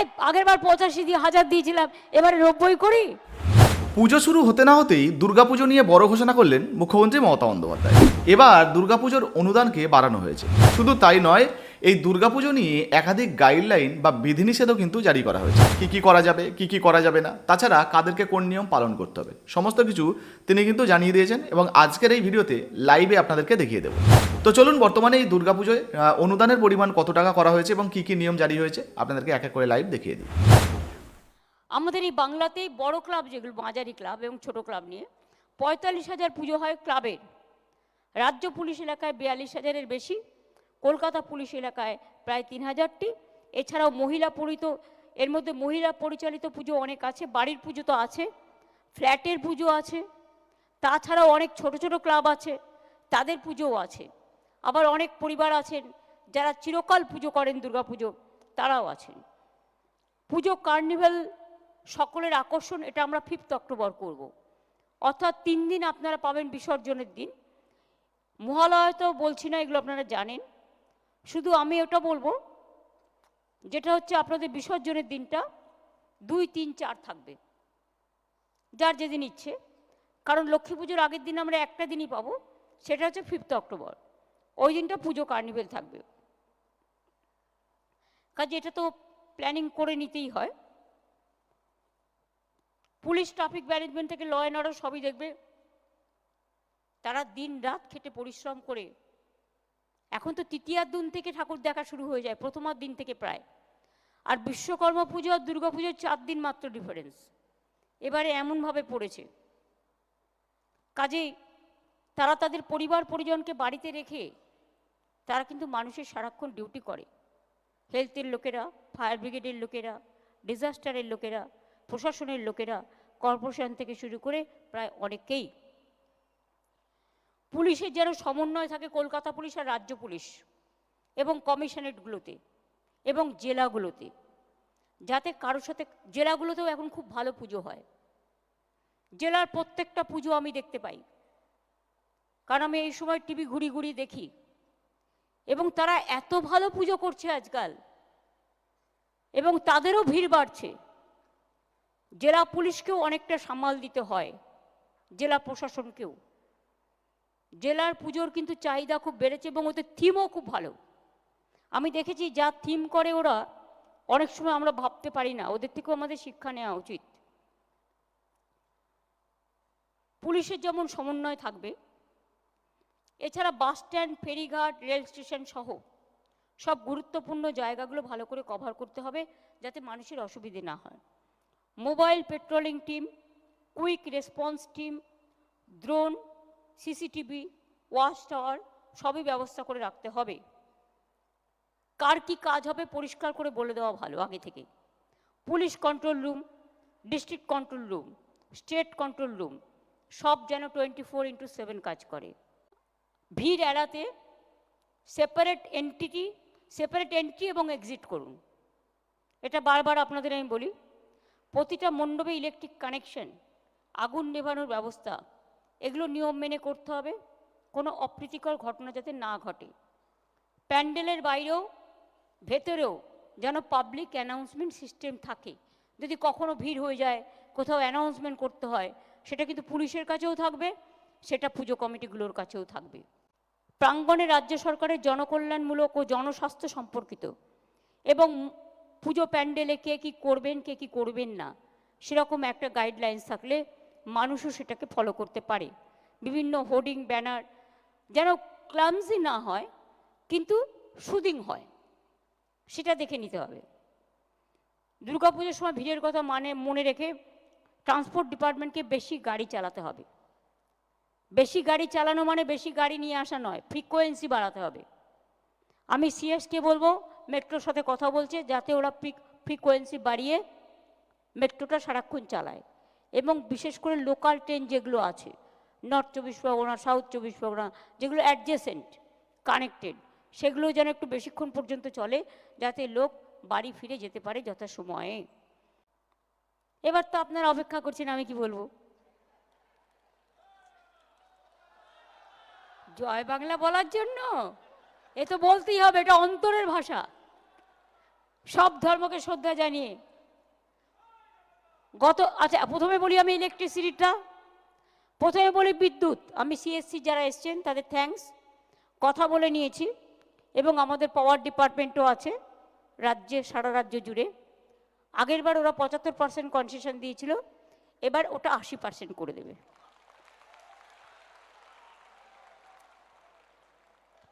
এই, আগের বার পঁচাশি দিয়ে হাজার দিয়েছিলাম, এবারে নব্বই করি। পুজো শুরু হতে না হতেই দুর্গাপুজো নিয়ে বড় ঘোষণা করলেন মুখ্যমন্ত্রী মমতা বন্দ্যোপাধ্যায়। এবার দুর্গাপুজোর অনুদানকে বাড়ানো হয়েছে। শুধু তাই নয়, এই দুর্গাপুজো নিয়ে একাধিক গাইডলাইন বা বিধিনিষেধও কিন্তু জারি করা হয়েছে। কি কি করা যাবে, কি কি করা যাবে না, তাছাড়া কাদেরকে কোন নিয়ম পালন করতে হবে, সমস্ত কিছু তিনি কিন্তু জানিয়ে দিয়েছেন এবং আজকের এই ভিডিওতে লাইভে আপনাদেরকে দেখিয়ে দেবো। তো চলুন বর্তমানে এই দুর্গাপুজোয় অনুদানের পরিমাণ কত টাকা করা হয়েছে এবং কি কি নিয়ম জারি হয়েছে, আপনাদেরকে এক এক করে লাইভ দেখিয়ে দিই। আমাদের এই বাংলাতেই বড় ক্লাব যেগুলো, মাঝারি ক্লাব এবং ছোট ক্লাব নিয়ে পঁয়তাল্লিশ হাজার পুজো হয় ক্লাবের রাজ্য পুলিশ এলাকায় বিয়াল্লিশ হাজারের বেশি, কলকাতা পুলিশ এলাকায় প্রায় তিন হাজারটি। এছাড়াও মহিলা পরিত, এর মধ্যে মহিলা পরিচালিত পুজো অনেক আছে, বাড়ির পুজো তো আছে ফ্ল্যাটের পুজো আছে, তাছাড়াও অনেক ছোট ছোট ক্লাব আছে, তাদের পুজোও আছে। আবার অনেক পরিবার আছেন, যারা চিরকাল পুজো করেন দুর্গাপুজো তারাও আছেন। পুজো কার্নিভাল সকলের আকর্ষণ, এটা আমরা ফিফথ অক্টোবর করব। অর্থাৎ তিন দিন আপনারা পাবেন বিসর্জনের দিন। মহালয় তো বলছি না, এগুলো আপনারা জানেন। শুধু আমি ওটা বলব, যেটা হচ্ছে আপনাদের বিসর্জনের দিনটা দুই, তিন, চার থাকবে। যার যেদিন ইচ্ছে। কারণ লক্ষ্মী পুজোর আগের দিন আমরা একটা দিনই পাবো, সেটা হচ্ছে ফিফথ অক্টোবর। ওই দিনটা পুজো কার্নিভেল থাকবে। কাজে এটা তো প্ল্যানিং করে নিতেই হয়। পুলিশ ট্রাফিক ম্যানেজমেন্ট থেকে ল অ্যান্ড অর্ডার সবই দেখবে। তারা দিন রাত খেটে পরিশ্রম করে। এখন তো তৃতীয়ার দিন থেকে ঠাকুর দেখা শুরু হয়ে যায়, প্রথমার দিন থেকে প্রায়। আর বিশ্বকর্মা পুজো আর দুর্গা পুজোর চার দিন মাত্র ডিফারেন্স এবারে এমনভাবে পড়েছে। কাজেই তারা তাদের পরিবার পরিজনকে বাড়িতে রেখে তারা কিন্তু মানুষের সারাক্ষণ ডিউটি করে। হেলথের লোকেরা ফায়ার ব্রিগেডের লোকেরা ডিজাস্টারের লোকেরা, প্রশাসনের লোকেরা কর্পোরেশন থেকে শুরু করে প্রায় অনেকেই। পুলিশের যেন সমন্বয় থাকে কলকাতা পুলিশ আর রাজ্য পুলিশ এবং কমিশনারেটগুলোতে এবং জেলাগুলোতে, যাতে কারোর সাথে, জেলাগুলোতেও এখন খুব ভালো পুজো হয়। জেলার প্রত্যেকটা পুজো আমি দেখতে পাই। কারণ আমি এই সময় টিভি ঘুরি ঘুরি দেখি। এবং তারা এত ভালো পুজো করছে আজকাল। এবং তাদেরও ভিড় বাড়ছে। জেলা পুলিশকেও অনেকটা সামাল দিতে হয়, জেলা প্রশাসনকেও। জেলার পুজোর কিন্তু চাহিদা খুব বেড়েছে এবং ওদের থিমও খুব ভালো। আমি দেখেছি যা থিম করে ওরা, অনেক সময় আমরা ভাবতে পারি না, ওদের থেকেও আমাদের শিক্ষা নেওয়া উচিত। পুলিশের যেমন সমন্বয় থাকবে এছাড়া বাস স্ট্যান্ড, ফেরিঘাট, রেল স্টেশন সহ সব গুরুত্বপূর্ণ জায়গাগুলো ভালো করে কভার করতে হবে যাতে মানুষের অসুবিধে না হয়। Mobile patrolling team quick response team drone CCTV watch tower সবই ব্যবস্থা করে রাখতে হবে। কার কি কাজ হবে পরিষ্কার করে বলে দেওয়া ভালো আগে থেকে police control room district control room state control room সব যেন টোয়েন্টি ফোর ইন্টু সেভেন কাজ করে। ভিড় এড়াতে সেপারেট এন্টিটি সেপারেট এন্ট্রি এবং এক্সিট করুন। এটা বারবার আপনাদের আমি বলি, প্রতিটা মণ্ডপে ইলেকট্রিক কানেকশন আগুন নেভানোর ব্যবস্থা, এগুলো নিয়ম মেনে করতে হবে, কোনো অপ্রীতিকর ঘটনা যাতে না ঘটে। প্যান্ডেলের বাইরেও, ভেতরেও যেন পাবলিক অ্যানাউন্সমেন্ট সিস্টেম থাকে। যদি কখনো ভিড় হয়ে যায়, কোথাও অ্যানাউন্সমেন্ট করতে হয়, সেটা কিন্তু পুলিশের কাছেও থাকবে, সেটা পুজো কমিটিগুলোর কাছেও থাকবে। প্রাঙ্গণে রাজ্য সরকারের জনকল্যাণমূলক ও জনস্বাস্থ্য সম্পর্কিত। এবং পুজো প্যান্ডেলে কে কী করবেন, কে কী করবেন না, সেরকম একটা গাইডলাইন্স থাকলে মানুষও সেটাকে ফলো করতে পারে। বিভিন্ন হোর্ডিং ব্যানার যেন ক্লামসি না হয়, কিন্তু সুদিং হয়, সেটা দেখে নিতে হবে। দুর্গাপুজোর সময় ভিড়ের কথা মানে মনে রেখে ট্রান্সপোর্ট ডিপার্টমেন্টকে বেশি গাড়ি চালাতে হবে। বেশি গাড়ি চালানো মানে বেশি গাড়ি নিয়ে আসা নয় ফ্রিকোয়েন্সি বাড়াতে হবে। আমি সিএসকে বলব, মেট্রোর সাথে কথা বলছে, যাতে ওরা ফ্রিকোয়েন্সি বাড়িয়ে মেট্রোটা সারাক্ষণ চালায়। এবং বিশেষ করে লোকাল ট্রেন যেগুলো আছে নর্থ চব্বিশ পরগনা সাউথ চব্বিশ পরগনা, যেগুলো অ্যাডজেসেন্ট কানেক্টেড সেগুলো যেন একটু বেশিক্ষণ পর্যন্ত চলে, যাতে লোক বাড়ি ফিরে যেতে পারে যথাসময়ে। এবার তো আপনারা অপেক্ষা করছেন, আমি কি বলব? জয় বাংলা বলার জন্য? এ তো বলতেই হবে, এটা অন্তরের ভাষা। সব ধর্মকে শ্রদ্ধা জানিয়ে। গত আচ্ছা প্রথমে বলি আমি ইলেকট্রিসিটিটা প্রথমে বলি বিদ্যুৎ। আমি সিএসসি যারা এসছেন, তাদের থ্যাঙ্কস কথা বলে নিয়েছি। এবং আমাদের পাওয়ার ডিপার্টমেন্টও আছে, রাজ্যে, সারা রাজ্য জুড়ে। আগেরবার ওরা পঁচাত্তর পার্সেন্ট কনসেশন দিয়েছিল। এবার ওটা আশি পার্সেন্ট করে দেবে।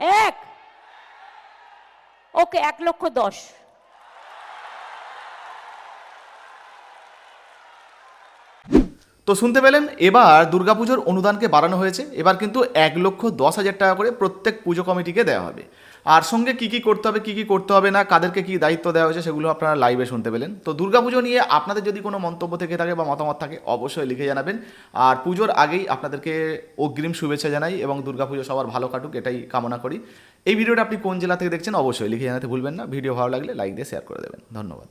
এক ওকে এক লক্ষ দশ তো শুনতে পেলেন, এবার দুর্গাপুজোর অনুদানকে বাড়ানো হয়েছে। এবার কিন্তু এক লক্ষ দশ হাজার টাকা করে প্রত্যেক পুজো কমিটিকে দেওয়া হবে। আর সঙ্গে কি কি করতে হবে, কি কি করতে হবে না, কাদেরকে কি দায়িত্ব দেওয়া হয়েছে, সেগুলো আপনারা লাইভে শুনতে পেলেন। তো দুর্গাপুজো নিয়ে আপনাদের যদি কোনো মন্তব্য থেকে থাকে বা মতামত থাকে, অবশ্যই লিখে জানাবেন। আর পুজোর আগেই আপনাদেরকে অগ্রিম শুভেচ্ছা জানাই এবং দুর্গাপুজো সবার ভালো কাটুক, এটাই কামনা করি। এই ভিডিওটা আপনি কোন জেলা থেকে দেখছেন, অবশ্যই লিখে জানাতে ভুলবেন না। ভিডিও ভালো লাগলে লাইক দিয়ে শেয়ার করে দেবেন। ধন্যবাদ।